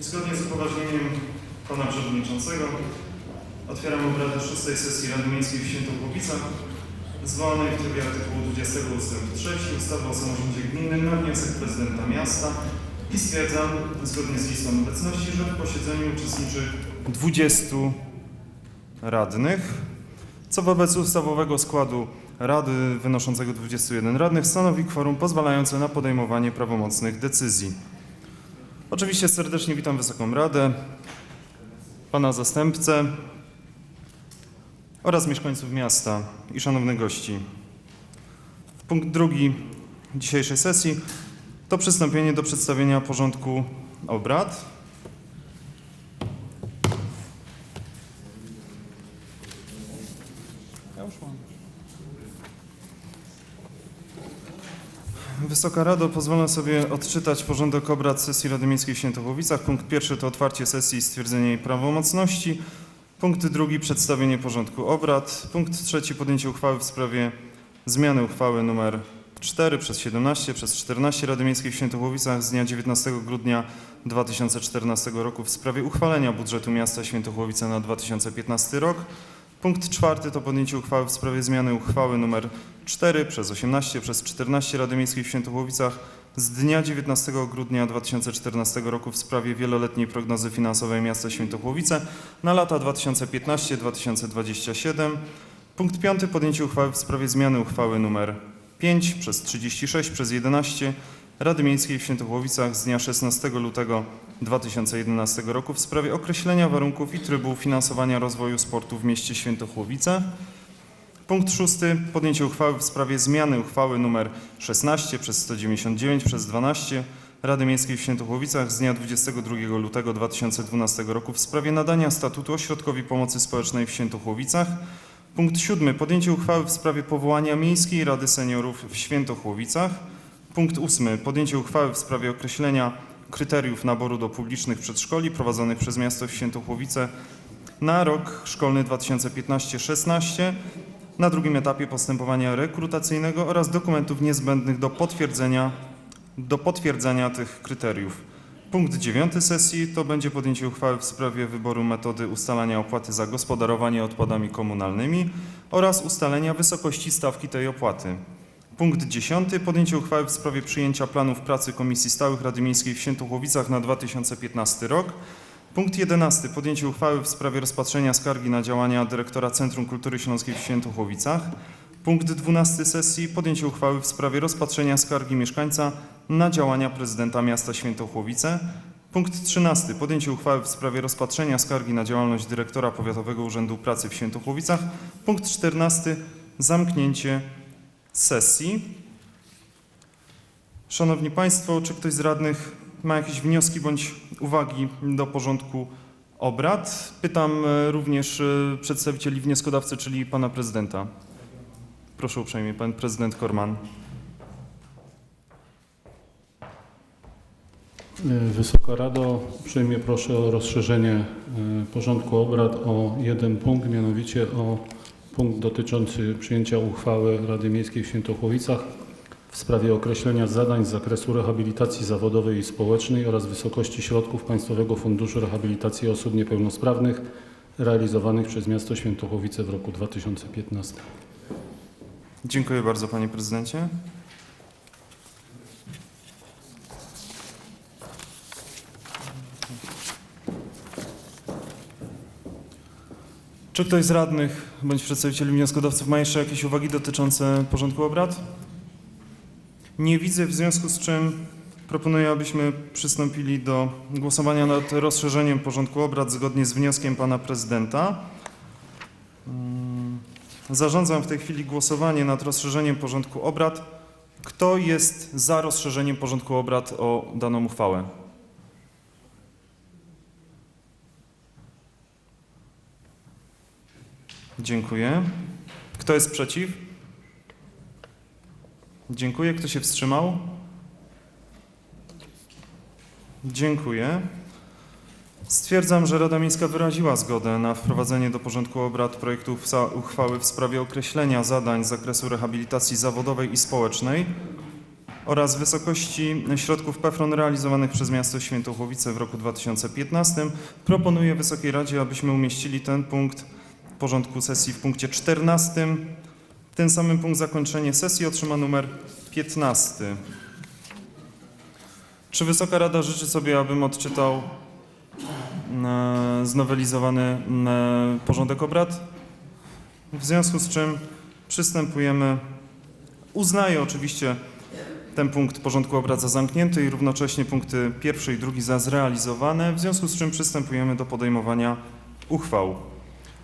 Zgodnie z upoważnieniem Pana Przewodniczącego otwieram obrady szóstej sesji Rady Miejskiej w Świętochłowicach zwołanej w trybie artykułu 20 ust. 3 ustawy o samorządzie gminnym na wniosek prezydenta miasta i stwierdzam zgodnie z listą obecności, że w posiedzeniu uczestniczy 20 radnych, co wobec ustawowego składu Rady wynoszącego 21 radnych stanowi kworum pozwalające na podejmowanie prawomocnych decyzji. Oczywiście serdecznie witam Wysoką Radę, Pana Zastępcę oraz mieszkańców miasta i szanownych gości. Punkt drugi dzisiejszej sesji to przystąpienie do przedstawienia porządku obrad. Ja już mam. Wysoka Rado, pozwolę sobie odczytać porządek obrad sesji Rady Miejskiej w Świętochłowicach. Punkt pierwszy to otwarcie sesji i stwierdzenie jej prawomocności. Punkt drugi przedstawienie porządku obrad. Punkt trzeci podjęcie uchwały w sprawie zmiany uchwały nr 4 przez 17 przez 14 Rady Miejskiej w Świętochłowicach z dnia 19 grudnia 2014 roku w sprawie uchwalenia budżetu miasta Świętochłowice na 2015 rok. Punkt czwarty to podjęcie uchwały w sprawie zmiany uchwały nr 4 przez 18 przez 14 Rady Miejskiej w Świętochłowicach z dnia 19 grudnia 2014 roku w sprawie wieloletniej prognozy finansowej miasta Świętochłowice na lata 2015-2027. Punkt piąty podjęcie uchwały w sprawie zmiany uchwały nr 5 przez 36 przez 11 Rady Miejskiej w Świętochłowicach z dnia 16 lutego 2011 roku w sprawie określenia warunków i trybu finansowania rozwoju sportu w mieście Świętochłowice. Punkt szósty. Podjęcie uchwały w sprawie zmiany uchwały nr 16 przez 199 przez 12 Rady Miejskiej w Świętochłowicach z dnia 22 lutego 2012 roku w sprawie nadania statutu Ośrodkowi Pomocy Społecznej w Świętochłowicach. Punkt siódmy. Podjęcie uchwały w sprawie powołania Miejskiej Rady Seniorów w Świętochłowicach. Punkt ósmy. Podjęcie uchwały w sprawie określenia kryteriów naboru do publicznych przedszkoli prowadzonych przez miasto Świętochłowice na rok szkolny 2015-16 na drugim etapie postępowania rekrutacyjnego oraz dokumentów niezbędnych do potwierdzenia, do potwierdzenia tych kryteriów. Punkt dziewiąty sesji to będzie podjęcie uchwały w sprawie wyboru metody ustalania opłaty za gospodarowanie odpadami komunalnymi oraz ustalenia wysokości stawki tej opłaty. Punkt dziesiąty podjęcie uchwały w sprawie przyjęcia planów pracy Komisji Stałych Rady Miejskiej w Świętochłowicach na 2015 rok. Punkt 11. Podjęcie uchwały w sprawie rozpatrzenia skargi na działania dyrektora Centrum Kultury Śląskiej w Świętochłowicach. Punkt 12 sesji. Podjęcie uchwały w sprawie rozpatrzenia skargi mieszkańca na działania prezydenta miasta Świętochłowice. Punkt 13. Podjęcie uchwały w sprawie rozpatrzenia skargi na działalność dyrektora Powiatowego Urzędu Pracy w Świętochłowicach. Punkt 14. Zamknięcie sesji. Szanowni Państwo, czy ktoś z radnych ma jakieś wnioski bądź uwagi do porządku obrad? Pytam e, również e, przedstawicieli wnioskodawcy, czyli pana prezydenta. Proszę uprzejmie, pan prezydent Korman. Wysoka Rado, uprzejmie proszę o rozszerzenie e, porządku obrad o jeden punkt, mianowicie o punkt dotyczący przyjęcia uchwały Rady Miejskiej w Świętochłowicach w sprawie określenia zadań z zakresu rehabilitacji zawodowej i społecznej oraz wysokości środków Państwowego Funduszu Rehabilitacji Osób Niepełnosprawnych realizowanych przez miasto Świętochłowice w roku 2015. Dziękuję bardzo, panie prezydencie. Czy ktoś z radnych bądź przedstawicieli wnioskodawców ma jeszcze jakieś uwagi dotyczące porządku obrad? Nie widzę, w związku z czym proponuję, abyśmy przystąpili do głosowania nad rozszerzeniem porządku obrad zgodnie z wnioskiem pana prezydenta. Mm, Zarządzam w tej chwili głosowanie nad rozszerzeniem porządku obrad. Kto jest za rozszerzeniem porządku obrad o daną uchwałę? Dziękuję. Kto jest przeciw? Dziękuję. Kto się wstrzymał? Dziękuję. Stwierdzam, że Rada Miejska wyraziła zgodę na wprowadzenie do porządku obrad projektu uchwały w sprawie określenia zadań z zakresu rehabilitacji zawodowej i społecznej oraz wysokości środków PFRON realizowanych przez miasto Świętochłowice w roku 2015. Proponuję Wysokiej Radzie, abyśmy umieścili ten punkt porządku sesji w punkcie 14. Ten samym punkt zakończenie sesji otrzyma numer 15. Czy Wysoka Rada życzy sobie, abym odczytał e, znowelizowany e, porządek obrad? W związku z czym przystępujemy. Uznaję oczywiście ten punkt porządku obrad za zamknięty i równocześnie punkty pierwszy i drugi za zrealizowane, w związku z czym przystępujemy do podejmowania uchwał.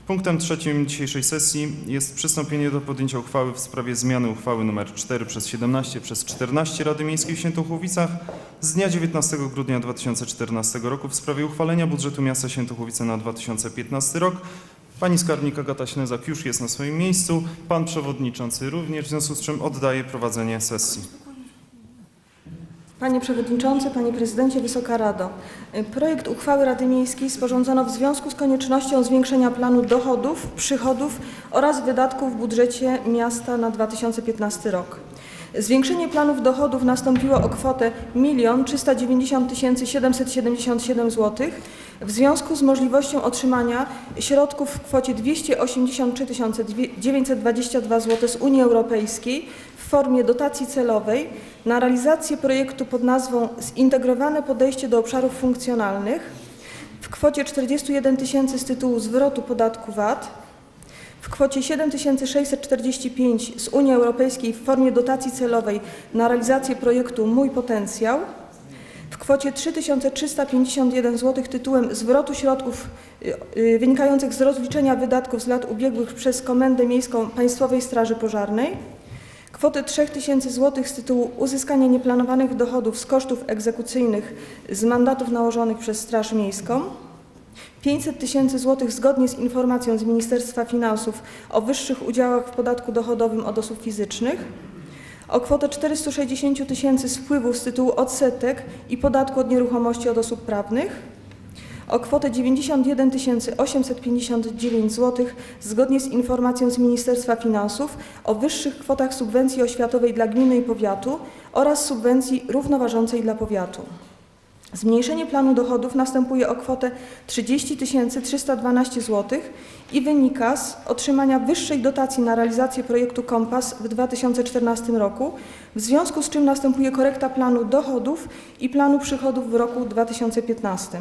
Punktem trzecim dzisiejszej sesji jest przystąpienie do podjęcia uchwały w sprawie zmiany uchwały nr 4 przez 17 przez 14 Rady Miejskiej w Świętochłowicach z dnia 19 grudnia 2014 roku w sprawie uchwalenia budżetu miasta Świętochłowice na 2015 rok. Pani skarbnik Agata Śnezak już jest na swoim miejscu, pan przewodniczący również, w związku z czym oddaję prowadzenie sesji. Panie Przewodniczący, Panie Prezydencie, Wysoka Rado. Projekt uchwały Rady Miejskiej sporządzono w związku z koniecznością zwiększenia planu dochodów, przychodów oraz wydatków w budżecie miasta na 2015 rok. Zwiększenie planów dochodów nastąpiło o kwotę 1 390 777 zł w związku z możliwością otrzymania środków w kwocie 283 922 zł z Unii Europejskiej w formie dotacji celowej na realizację projektu pod nazwą Zintegrowane podejście do obszarów funkcjonalnych w kwocie 41 tysięcy z tytułu zwrotu podatku VAT, w kwocie 7645 z Unii Europejskiej w formie dotacji celowej na realizację projektu Mój Potencjał, w kwocie 3351 zł tytułem zwrotu środków y, y, wynikających z rozliczenia wydatków z lat ubiegłych przez Komendę Miejską Państwowej Straży Pożarnej, kwotę 3000 zł z tytułu uzyskania nieplanowanych dochodów z kosztów egzekucyjnych z mandatów nałożonych przez Straż Miejską, 500 tysięcy złotych zgodnie z informacją z Ministerstwa Finansów o wyższych udziałach w podatku dochodowym od osób fizycznych, o kwotę 460 tysięcy z wpływów z tytułu odsetek i podatku od nieruchomości od osób prawnych, o kwotę 91 859 zł zgodnie z informacją z Ministerstwa Finansów o wyższych kwotach subwencji oświatowej dla gminy i powiatu oraz subwencji równoważącej dla powiatu. Zmniejszenie planu dochodów następuje o kwotę 30 312 zł i wynika z otrzymania wyższej dotacji na realizację projektu Kompas w 2014 roku, w związku z czym następuje korekta planu dochodów i planu przychodów w roku 2015.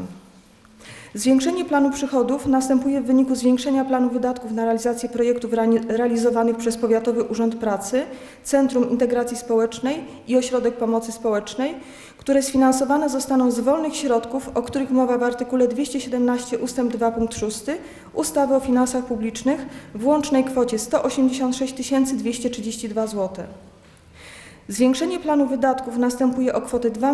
Zwiększenie planu przychodów następuje w wyniku zwiększenia planu wydatków na realizację projektów realizowanych przez Powiatowy Urząd Pracy, Centrum Integracji Społecznej i Ośrodek Pomocy Społecznej, które sfinansowane zostaną z wolnych środków, o których mowa w artykule 217 ust. 2 punkt 6 ustawy o finansach publicznych w łącznej kwocie 186 232 zł. Zwiększenie planu wydatków następuje o kwotę 2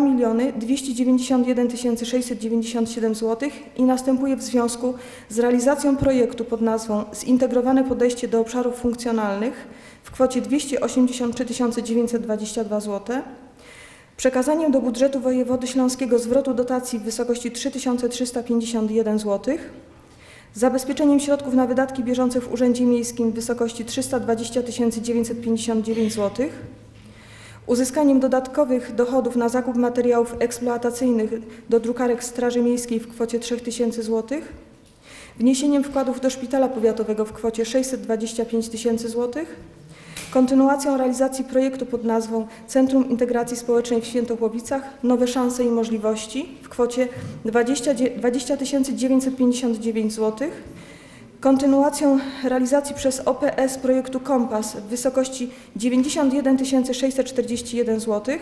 291 697 zł i następuje w związku z realizacją projektu pod nazwą Zintegrowane podejście do obszarów funkcjonalnych w kwocie 283 922 zł, przekazaniem do budżetu wojewody śląskiego zwrotu dotacji w wysokości 3351 zł, zabezpieczeniem środków na wydatki bieżące w Urzędzie Miejskim w wysokości 320 959 zł, uzyskaniem dodatkowych dochodów na zakup materiałów eksploatacyjnych do drukarek Straży Miejskiej w kwocie 3000 zł, wniesieniem wkładów do Szpitala Powiatowego w kwocie 625 tysięcy złotych, kontynuacją realizacji projektu pod nazwą Centrum Integracji Społecznej w Świętochłowicach Nowe Szanse i Możliwości w kwocie 20 20 959 złotych, kontynuacją realizacji przez OPS projektu Kompas w wysokości 91 641 zł,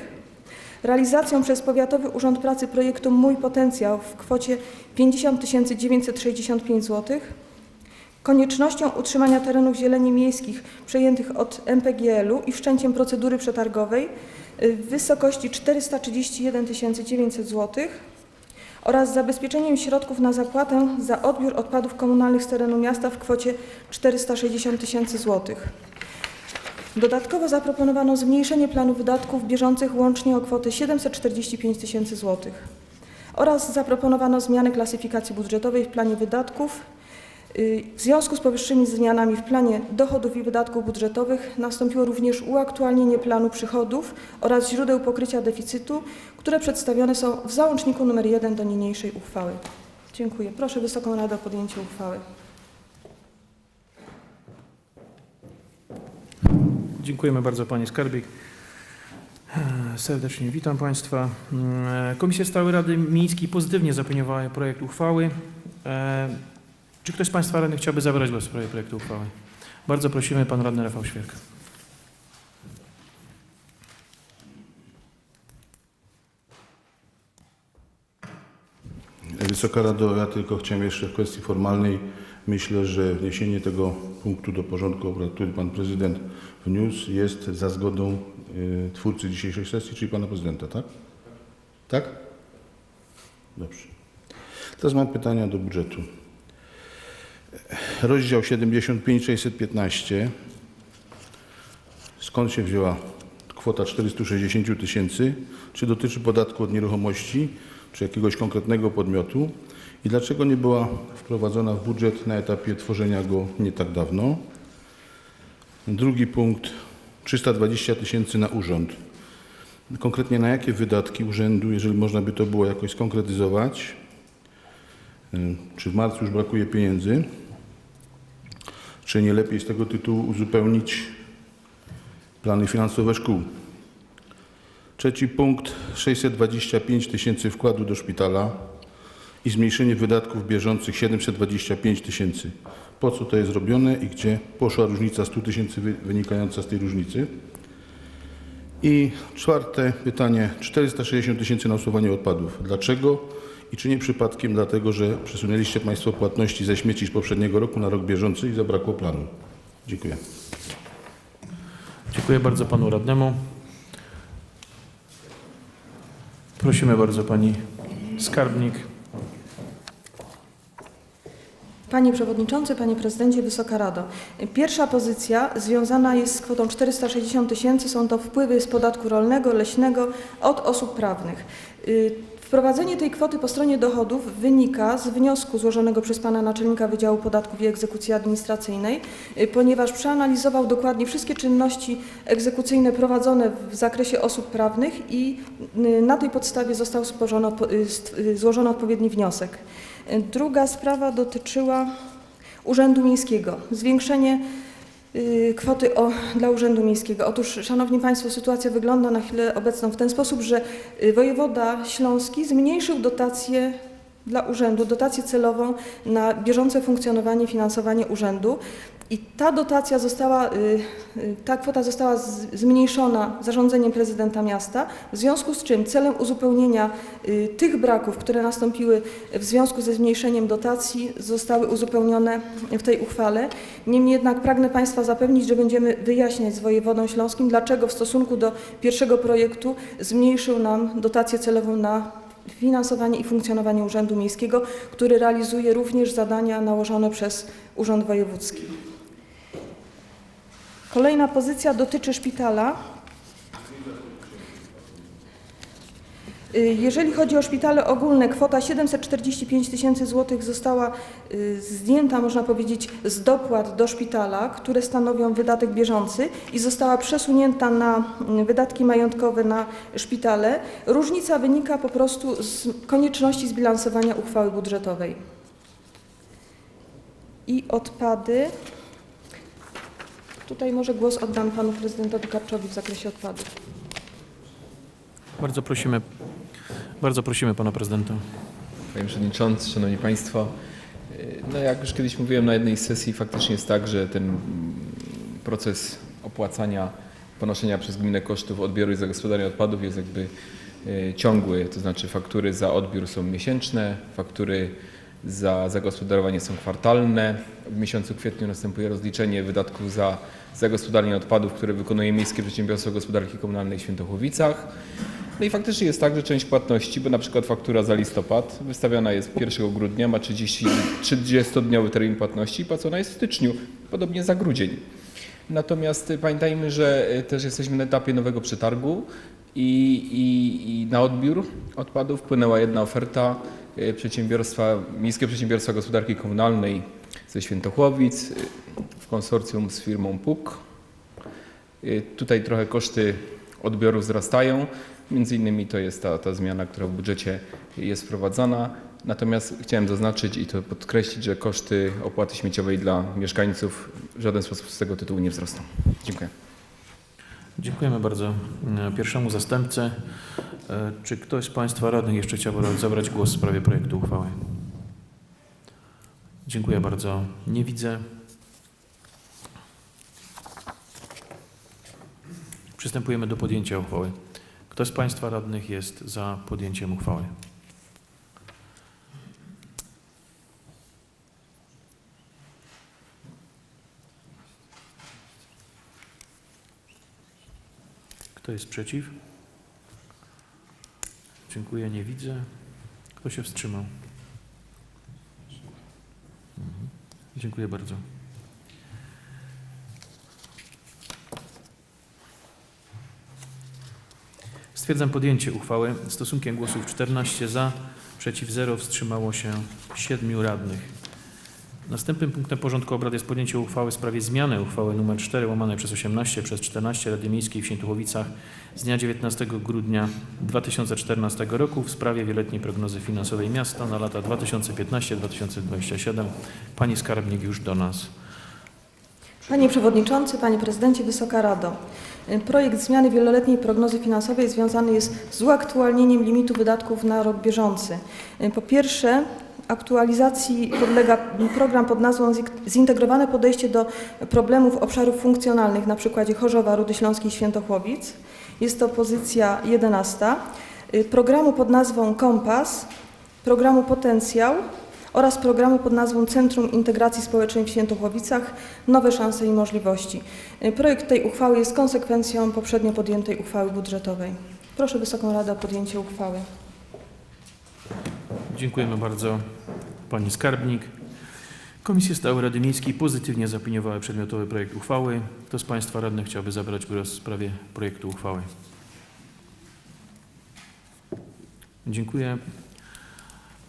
realizacją przez Powiatowy Urząd Pracy projektu Mój Potencjał w kwocie 50 965 zł, koniecznością utrzymania terenów zieleni miejskich przejętych od MPGL-u i wszczęciem procedury przetargowej w wysokości 431 900 zł, oraz zabezpieczeniem środków na zapłatę za odbiór odpadów komunalnych z terenu miasta w kwocie 460 tysięcy złotych. Dodatkowo zaproponowano zmniejszenie planu wydatków bieżących łącznie o kwotę 745 tysięcy złotych oraz zaproponowano zmianę klasyfikacji budżetowej w planie wydatków W związku z powyższymi zmianami w planie dochodów i wydatków budżetowych nastąpiło również uaktualnienie planu przychodów oraz źródeł pokrycia deficytu, które przedstawione są w załączniku nr 1 do niniejszej uchwały. Dziękuję. Proszę Wysoką Radę o podjęcie uchwały. Dziękujemy bardzo Panie Skarbik. Serdecznie witam Państwa. Komisje Stałe Rady Miejskiej pozytywnie zaopiniowały projekt uchwały. Czy ktoś z Państwa radnych chciałby zabrać głos w sprawie projektu uchwały? Bardzo prosimy Pan Radny Rafał Świerk. Wysoka Rado, ja tylko chciałem jeszcze w kwestii formalnej. Myślę, że wniesienie tego punktu do porządku obrad, który Pan Prezydent wniósł, jest za zgodą y, twórcy dzisiejszej sesji, czyli Pana Prezydenta, tak? Tak? Dobrze. Teraz mam pytania do budżetu. Rozdział 75 615. Skąd się wzięła kwota 460 tysięcy? Czy dotyczy podatku od nieruchomości, czy jakiegoś konkretnego podmiotu? I dlaczego nie była wprowadzona w budżet na etapie tworzenia go nie tak dawno? Drugi punkt 320 tysięcy na urząd. Konkretnie na jakie wydatki urzędu, jeżeli można by to było jakoś skonkretyzować? Czy w marcu już brakuje pieniędzy? Czy nie lepiej z tego tytułu uzupełnić plany finansowe szkół? Trzeci punkt 625 tysięcy wkładu do szpitala i zmniejszenie wydatków bieżących 725 tysięcy. Po co to jest robione i gdzie poszła różnica 100 tysięcy wy- wynikająca z tej różnicy? I czwarte pytanie 460 tysięcy na usuwanie odpadów. Dlaczego? I czy nie przypadkiem dlatego, że przesunęliście Państwo płatności ze śmieci z poprzedniego roku na rok bieżący i zabrakło planu? Dziękuję. Dziękuję bardzo Panu Radnemu. Prosimy bardzo Pani Skarbnik. Panie Przewodniczący, Panie Prezydencie, Wysoka Rado. Pierwsza pozycja związana jest z kwotą 460 tysięcy. Są to wpływy z podatku rolnego, leśnego od osób prawnych. Wprowadzenie tej kwoty po stronie dochodów wynika z wniosku złożonego przez Pana Naczelnika Wydziału Podatków i Egzekucji Administracyjnej, y, ponieważ przeanalizował dokładnie wszystkie czynności egzekucyjne prowadzone w zakresie osób prawnych i y, na tej podstawie został y, złożony odpowiedni wniosek. Druga sprawa dotyczyła Urzędu Miejskiego. Zwiększenie kwoty o, dla Urzędu Miejskiego. Otóż, Szanowni Państwo, sytuacja wygląda na chwilę obecną w ten sposób, że y, wojewoda śląski zmniejszył dotację dla urzędu, dotację celową na bieżące funkcjonowanie, finansowanie urzędu. I ta dotacja została, y, y, ta kwota została zmniejszona zarządzeniem prezydenta miasta, w związku z czym celem uzupełnienia y, tych braków, które nastąpiły w związku ze zmniejszeniem dotacji, zostały uzupełnione w tej uchwale. Niemniej jednak pragnę Państwa zapewnić, że będziemy wyjaśniać z wojewodą śląskim, dlaczego w stosunku do pierwszego projektu zmniejszył nam dotację celową na finansowanie i funkcjonowanie Urzędu Miejskiego, który realizuje również zadania nałożone przez Urząd Wojewódzki. Kolejna pozycja dotyczy szpitala. Y, Jeżeli chodzi o szpitale ogólne, kwota 745 tysięcy złotych została y, zdjęta, można powiedzieć, z dopłat do szpitala, które stanowią wydatek bieżący i została przesunięta na mm, wydatki majątkowe na szpitale. Różnica wynika po prostu z konieczności zbilansowania uchwały budżetowej. I odpady. Tutaj może głos oddam panu prezydentowi Karczowi w zakresie odpadów. Bardzo prosimy, bardzo prosimy Pana Prezydenta. Panie Przewodniczący, Szanowni Państwo, no jak już kiedyś mówiłem na jednej z sesji, faktycznie jest tak, że ten proces opłacania, ponoszenia przez gminę kosztów odbioru i zagospodarowania odpadów jest jakby y, ciągły, to znaczy faktury za odbiór są miesięczne, faktury za zagospodarowanie są kwartalne. W miesiącu kwietniu następuje rozliczenie wydatków za zagospodarowanie odpadów, które wykonuje Miejskie Przedsiębiorstwo Gospodarki Komunalnej w Świętochłowicach. No i faktycznie jest tak, że część płatności, bo na przykład faktura za listopad wystawiona jest 1 grudnia, ma 30, 30-dniowy termin płatności i płacona jest w styczniu, podobnie za grudzień. Natomiast y, pamiętajmy, że y, też jesteśmy na etapie nowego przetargu i, i, i na odbiór odpadów wpłynęła jedna oferta y, przedsiębiorstwa, Miejskie Przedsiębiorstwa Gospodarki Komunalnej ze Świętochłowic y, w konsorcjum z firmą PUK. Y, Tutaj trochę koszty odbioru wzrastają. Między innymi to jest ta, ta zmiana, która w budżecie jest wprowadzana. Natomiast chciałem zaznaczyć i to podkreślić, że koszty opłaty śmieciowej dla mieszkańców w żaden sposób z tego tytułu nie wzrosną. Dziękuję. Dziękujemy bardzo e, pierwszemu zastępcy. Czy ktoś z Państwa radnych jeszcze chciałby zabrać głos w sprawie projektu uchwały? Dziękuję bardzo. Nie widzę. Przystępujemy do podjęcia uchwały. Kto z Państwa radnych jest za podjęciem uchwały? Kto jest przeciw? Dziękuję, nie widzę. Kto się wstrzymał? Dziękuję bardzo. Stwierdzam podjęcie uchwały. Stosunkiem głosów 14 za, przeciw 0, wstrzymało się 7 radnych. Następnym punktem porządku obrad jest podjęcie uchwały w sprawie zmiany uchwały nr 4 łamane przez 18 przez 14 Rady Miejskiej w Świętuchowicach z dnia 19 grudnia 2014 roku w sprawie wieloletniej prognozy finansowej miasta na lata 2015-2027. Pani skarbnik już do nas. Panie Przewodniczący, Panie Prezydencie, Wysoka Rado. Projekt zmiany wieloletniej prognozy finansowej związany jest z uaktualnieniem limitu wydatków na rok bieżący. Po pierwsze, aktualizacji podlega program pod nazwą Zintegrowane podejście do problemów obszarów funkcjonalnych na przykładzie Chorzowa, Rudy Śląskiej i Świętochłowic. Jest to pozycja 11. Programu pod nazwą Kompas, programu Potencjał oraz programu pod nazwą Centrum Integracji Społecznej w Świętochłowicach Nowe szanse i możliwości. Y, Projekt tej uchwały jest konsekwencją poprzednio podjętej uchwały budżetowej. Proszę Wysoką Radę o podjęcie uchwały. Dziękujemy bardzo Pani Skarbnik. Komisje Stałe Rady Miejskiej pozytywnie zaopiniowały przedmiotowy projekt uchwały. Kto z Państwa radnych chciałby zabrać głos w sprawie projektu uchwały? Dziękuję.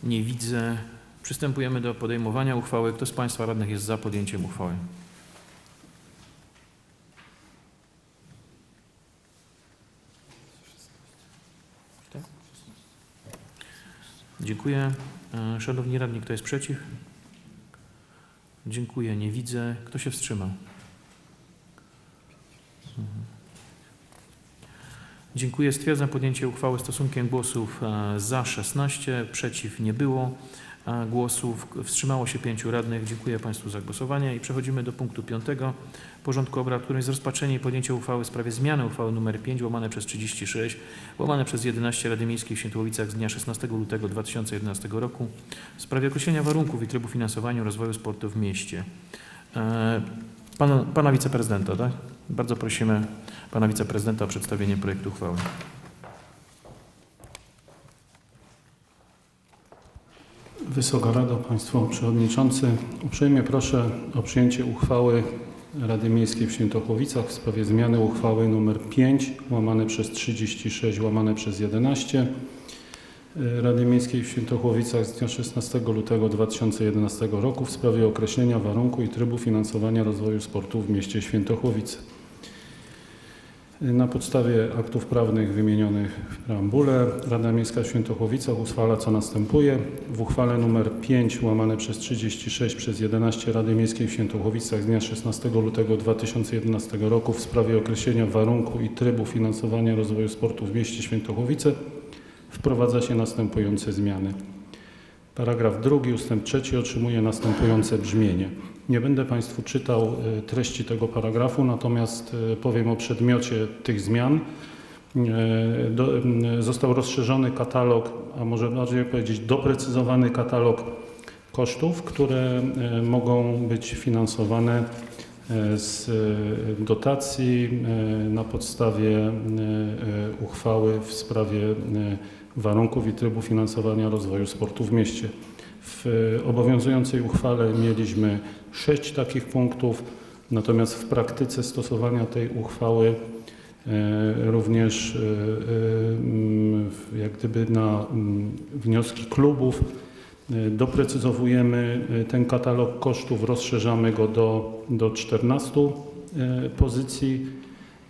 Nie widzę. Przystępujemy do podejmowania uchwały. Kto z Państwa radnych jest za podjęciem uchwały? Dziękuję. E, Szanowni radni, kto jest przeciw? Dziękuję, nie widzę. Kto się wstrzymał? Mhm. Dziękuję. Stwierdzam podjęcie uchwały stosunkiem głosów e, za 16, przeciw nie było głosów, wstrzymało się pięciu radnych. Dziękuję Państwu za głosowanie i przechodzimy do punktu piątego porządku obrad, którym jest rozpatrzenie i podjęcie uchwały w sprawie zmiany uchwały nr 5 łamane przez 36 łamane przez 11 Rady Miejskiej w Świętowicach z dnia 16 lutego 2011 roku w sprawie określenia warunków i trybu finansowania rozwoju sportu w mieście. E, Pana, pana wiceprezydenta, tak? Bardzo prosimy pana wiceprezydenta o przedstawienie projektu uchwały. Wysoka Rado, Państwo Przewodniczący, uprzejmie proszę o przyjęcie uchwały Rady Miejskiej w Świętochłowicach w sprawie zmiany uchwały nr 5 łamane przez 36 łamane przez 11 Rady Miejskiej w Świętochłowicach z dnia 16 lutego 2011 roku w sprawie określenia warunku i trybu finansowania rozwoju sportu w mieście Świętochłowice. Na podstawie aktów prawnych wymienionych w preambule Rada Miejska w Świętochłowicach uchwala co następuje. W uchwale nr 5 łamane przez 36 przez 11 Rady Miejskiej w Świętochłowicach z dnia 16 lutego 2011 roku w sprawie określenia warunku i trybu finansowania rozwoju sportu w mieście Świętochłowice wprowadza się następujące zmiany. Paragraf drugi, ustęp trzeci otrzymuje następujące brzmienie. Nie będę Państwu czytał y, treści tego paragrafu, natomiast y, powiem o przedmiocie tych zmian. Y, Do, został rozszerzony katalog, a może bardziej powiedzieć doprecyzowany katalog kosztów, które mogą być finansowane z dotacji na podstawie uchwały w sprawie warunków i trybu finansowania rozwoju sportu w mieście. W y, obowiązującej uchwale mieliśmy sześć takich punktów, natomiast w praktyce stosowania tej uchwały e, również e, e, jak gdyby na wnioski klubów E, Doprecyzowujemy e, ten katalog kosztów, rozszerzamy go do, do 14 e, pozycji.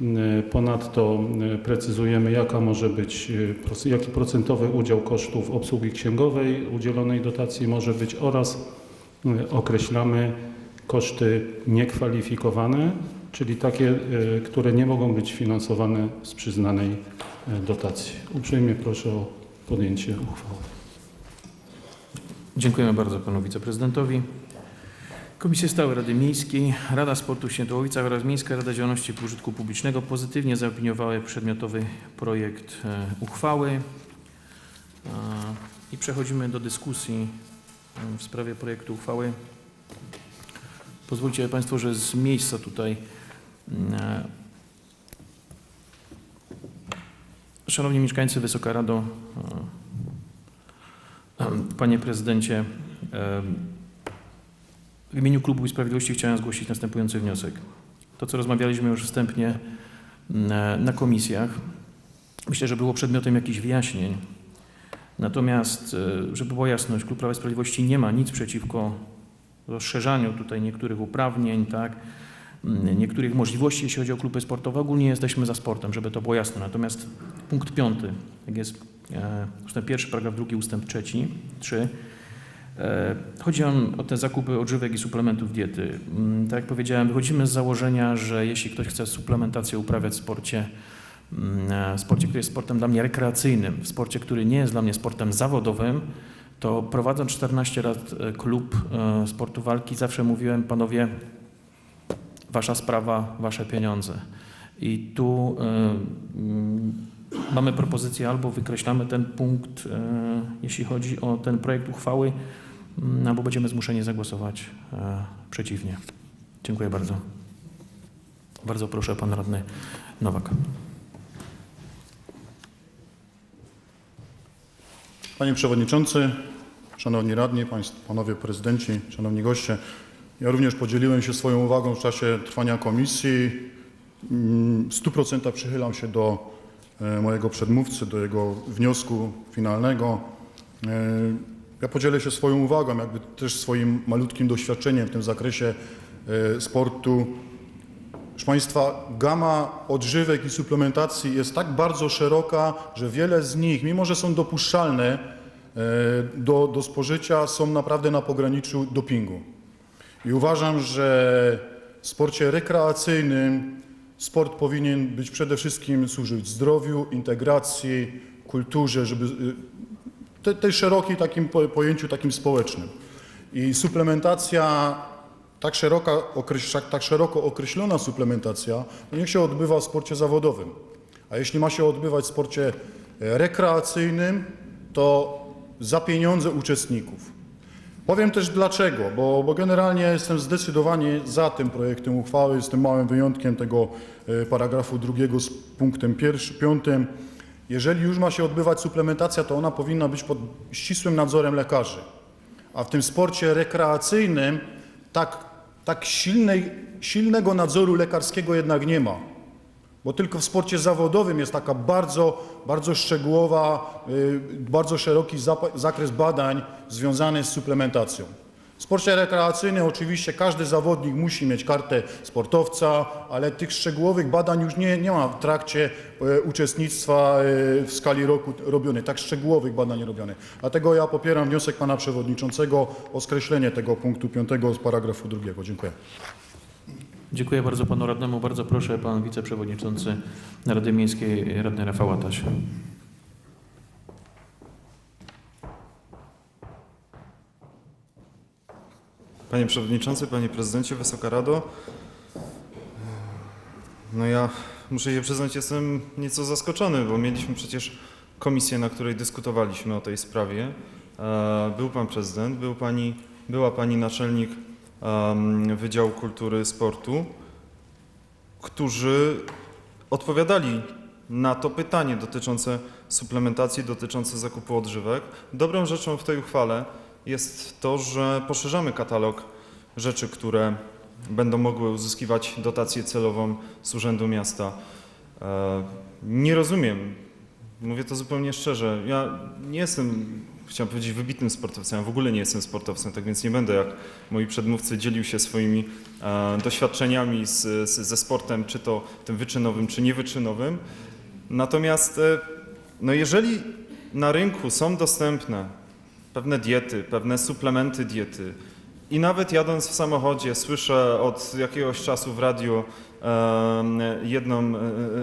E, Ponadto e, precyzujemy, jaka może być, e, jaki procentowy udział kosztów obsługi księgowej udzielonej dotacji może być oraz określamy koszty niekwalifikowane, czyli takie, które nie mogą być finansowane z przyznanej dotacji. Uprzejmie proszę o podjęcie uchwały. Dziękujemy bardzo panu wiceprezydentowi. Komisje Stałe Rady Miejskiej, Rada Sportu w Świętochowicach oraz Miejska Rada Działalności Pożytku Publicznego pozytywnie zaopiniowały przedmiotowy projekt e, uchwały. E, I przechodzimy do dyskusji e, w sprawie projektu uchwały. Pozwólcie Państwo, że z miejsca tutaj e, Szanowni mieszkańcy, Wysoka Rado, Panie Prezydencie, w imieniu Klubu i Sprawiedliwości chciałem zgłosić następujący wniosek. To, co rozmawialiśmy już wstępnie na, na komisjach, myślę, że było przedmiotem jakichś wyjaśnień. Natomiast, e, żeby była jasność, Klub Prawa i Sprawiedliwości nie ma nic przeciwko rozszerzaniu tutaj niektórych uprawnień, tak, m, niektórych możliwości, jeśli chodzi o kluby sportowe. Ogólnie jesteśmy za sportem, żeby to było jasne. Natomiast punkt piąty, jak jest e, ustęp pierwszy, paragraf drugi, ustęp trzeci, trzy, Chodzi on o te zakupy odżywek i suplementów diety. Mm, Tak jak powiedziałem, wychodzimy z założenia, że jeśli ktoś chce suplementację uprawiać w sporcie, mm, e, w sporcie, który jest sportem dla mnie rekreacyjnym, w sporcie, który nie jest dla mnie sportem zawodowym, to prowadząc 14 lat e, klub e, sportu walki, zawsze mówiłem, panowie, wasza sprawa, wasze pieniądze. I tu e, mm, mamy propozycję albo wykreślamy ten punkt, e, jeśli chodzi o ten projekt uchwały, albo będziemy zmuszeni zagłosować e, przeciwnie. Dziękuję bardzo. Bardzo proszę, pan radny Nowak. Panie Przewodniczący, Szanowni Radni, Panowie Prezydenci, Szanowni Goście. Ja również podzieliłem się swoją uwagą w czasie trwania komisji. Mm, W 100% przychylam się do e, mojego przedmówcy, do jego wniosku finalnego. Ja podzielę się swoją uwagą, jakby też swoim malutkim doświadczeniem w tym zakresie e, sportu. Proszę Państwa, gama odżywek i suplementacji jest tak bardzo szeroka, że wiele z nich, mimo że są dopuszczalne e, do, do spożycia, są naprawdę na pograniczu dopingu. I uważam, że w sporcie rekreacyjnym sport powinien być przede wszystkim służyć zdrowiu, integracji, kulturze, żeby y, te, tej szerokiej takim po- pojęciu takim społecznym. I suplementacja tak, szeroka, okreś- tak szeroko określona suplementacja, no niech się odbywa w sporcie zawodowym. A jeśli ma się odbywać w sporcie e, rekreacyjnym, to za pieniądze uczestników. Powiem też dlaczego, bo, bo generalnie jestem zdecydowanie za tym projektem uchwały, tym małym wyjątkiem tego e, paragrafu drugiego z punktem pierwszym, piątym. Jeżeli już ma się odbywać suplementacja, to ona powinna być pod ścisłym nadzorem lekarzy. A w tym sporcie rekreacyjnym tak, tak silnej, silnego nadzoru lekarskiego jednak nie ma. Bo tylko w sporcie zawodowym jest taka bardzo, bardzo szczegółowa, y, bardzo szeroki zakres badań związany z suplementacją. W sporcie rekreacyjnym oczywiście każdy zawodnik musi mieć kartę sportowca, ale tych szczegółowych badań już nie, nie ma w trakcie e, uczestnictwa e, w skali roku robionych, tak szczegółowych badań robionych. Dlatego ja popieram wniosek pana przewodniczącego o skreślenie tego punktu 5 z paragrafu drugiego. Dziękuję. Dziękuję bardzo panu radnemu. Bardzo proszę, pan wiceprzewodniczący Rady Miejskiej, radny Rafał Ataś. Panie Przewodniczący, Panie Prezydencie, Wysoka Rado. No ja muszę się przyznać, jestem nieco zaskoczony, bo mieliśmy przecież komisję, na której dyskutowaliśmy o tej sprawie. E, Był Pan Prezydent, był pani, była Pani Naczelnik Wydziału Kultury Sportu, którzy odpowiadali na to pytanie dotyczące suplementacji, dotyczące zakupu odżywek. Dobrą rzeczą w tej uchwale jest to, że poszerzamy katalog rzeczy, które będą mogły uzyskiwać dotację celową z Urzędu Miasta. E, Nie rozumiem Mówię to zupełnie szczerze. Ja nie jestem, chciałem powiedzieć, wybitnym sportowcem, ja w ogóle nie jestem sportowcem, tak więc nie będę jak moi przedmówcy dzielił się swoimi e, doświadczeniami z, z, ze sportem, czy to tym wyczynowym, czy niewyczynowym. Natomiast e, no jeżeli na rynku są dostępne pewne diety, pewne suplementy diety. I nawet jadąc w samochodzie słyszę od jakiegoś czasu w radiu jedną e,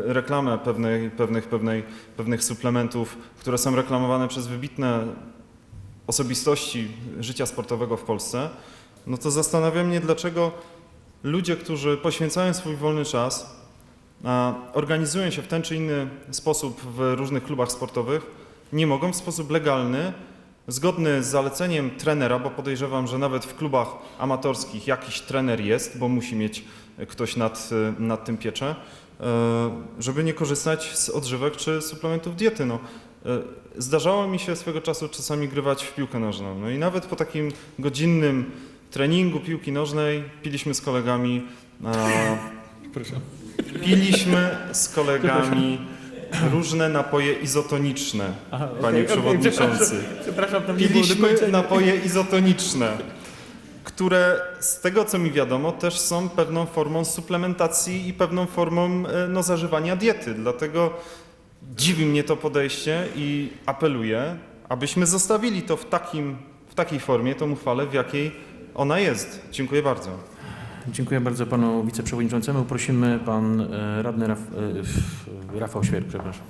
e, reklamę pewnej, pewnych, pewnej, pewnych suplementów, które są reklamowane przez wybitne osobistości życia sportowego w Polsce, no to zastanawia mnie, dlaczego ludzie, którzy poświęcają swój wolny czas, organizują się w ten czy inny sposób w różnych klubach sportowych, nie mogą w sposób legalny, zgodny z zaleceniem trenera, bo podejrzewam, że nawet w klubach amatorskich jakiś trener jest, bo musi mieć ktoś nad, nad tym pieczę, e, żeby nie korzystać z odżywek czy suplementów diety. No, e, zdarzało mi się swego czasu czasami grywać w piłkę nożną. No i nawet po takim godzinnym treningu piłki nożnej piliśmy z kolegami e, Piliśmy z kolegami różne napoje izotoniczne, Aha, panie okej, okej, przewodniczący. Przepraszam, nie było do Piliśmy końca. napoje izotoniczne, które z tego co mi wiadomo też są pewną formą suplementacji i pewną formą e, no, zażywania diety. Dlatego dziwi mnie to podejście i apeluję, abyśmy zostawili to w, takim, w takiej formie, tą uchwałę, w jakiej ona jest. Dziękuję bardzo. Dziękuję bardzo panu wiceprzewodniczącemu. Prosimy pan e, radny Raf, e, Rafał Świer, przepraszam.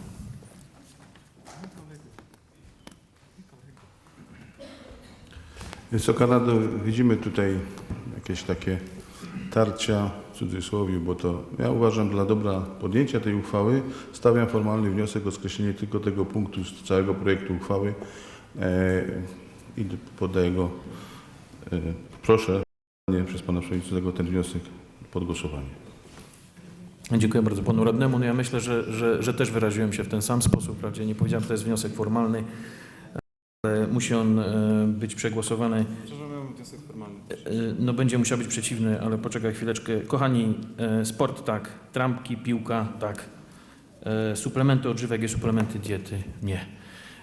Wysoka Rado, widzimy tutaj jakieś takie tarcia w cudzysłowie, bo to ja uważam dla dobra podjęcia tej uchwały stawiam formalny wniosek o skreślenie tylko tego punktu z całego projektu uchwały e, i podaję go, e, proszę przez Pana Przewodniczącego ten wniosek pod głosowanie. Dziękuję bardzo panu radnemu. No ja myślę, że, że, że też wyraziłem się w ten sam sposób. Wprawdzie nie powiedziałem, że to jest wniosek formalny, ale musi on e, być przegłosowany. Przepraszam, wniosek formalny. E, No będzie musiał być przeciwny, ale poczekaj chwileczkę. Kochani, e, sport tak, trampki, piłka tak, E, suplementy odżywek i suplementy diety nie.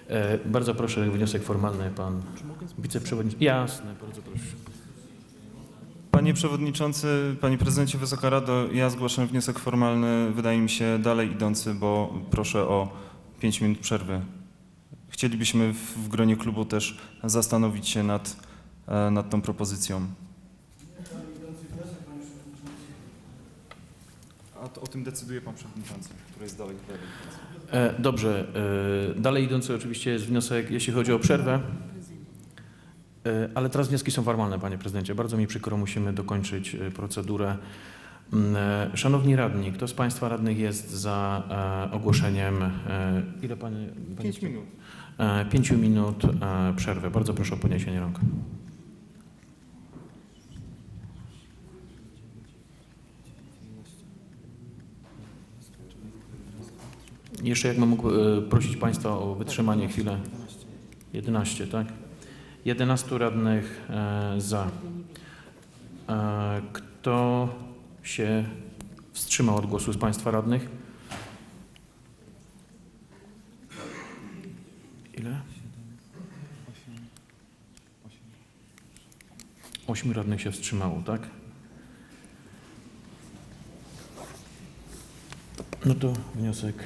E, Bardzo proszę, wniosek formalny, pan wiceprzewodniczący. Jasne, bardzo proszę. Panie Przewodniczący, Panie Prezydencie, Wysoka Rado, ja zgłaszam wniosek formalny, wydaje mi się dalej idący, bo proszę o 5 minut przerwy. Chcielibyśmy w, w gronie klubu też zastanowić się nad, e, nad tą propozycją. A to, o tym decyduje Pan Przewodniczący, który jest dalej. E, Dobrze. e, Dalej idący oczywiście jest wniosek, jeśli chodzi o przerwę. E, Ale teraz wnioski są formalne, panie prezydencie. Bardzo mi przykro, musimy dokończyć e, procedurę. Mm, e, Szanowni radni, kto z państwa radnych jest za ogłoszeniem, ile panie? panie 5 minut. Pięciu minut przerwy. Bardzo proszę o podniesienie rąk. Jeszcze jakbym mógł prosić Państwa o wytrzymanie chwilę. 11, tak? 11 radnych e, za. E, Kto się wstrzymał od głosu z Państwa radnych? Ile? Ośmiu radnych się wstrzymało, tak? No to wniosek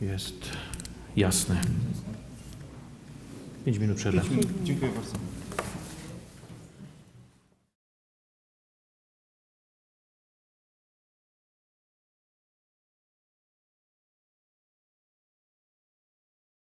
jest jasny. Pięć minut przerwy. Dziękuję bardzo.